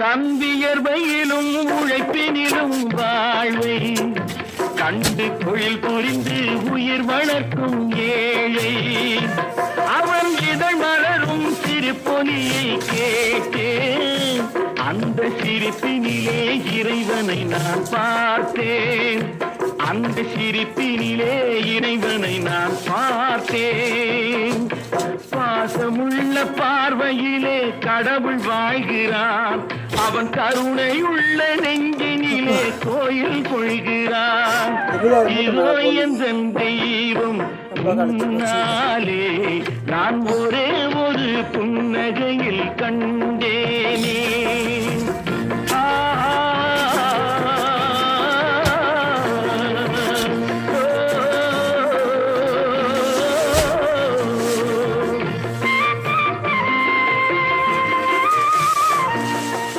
தம்பியர்வையிலும் உழைப்பினிலும் வாழ்வை கண்டு தொழில் புரிந்து உயிர் வளர்க்கும் ஏழை. அவன் இதழ் மலரும் சிரிப்பொலியை கேட்டே அந்த சிரிப்பினிலே இறைவனை நான் பார்த்தேன். அந்த சிரிப்பினிலே இறைவனை நான் பார்த்தேன். பாசமுள்ள பார்வையிலே கடவுள் வாழ்கிறான் அவன் கருணை உள்ள நெஞ்சினிலே கோயில் கொள்கிறான். இதோ எந்தன் தெய்வம்? முன்னாலே நான் ஒரே ஒரு புன்னகையில் கண்டேனே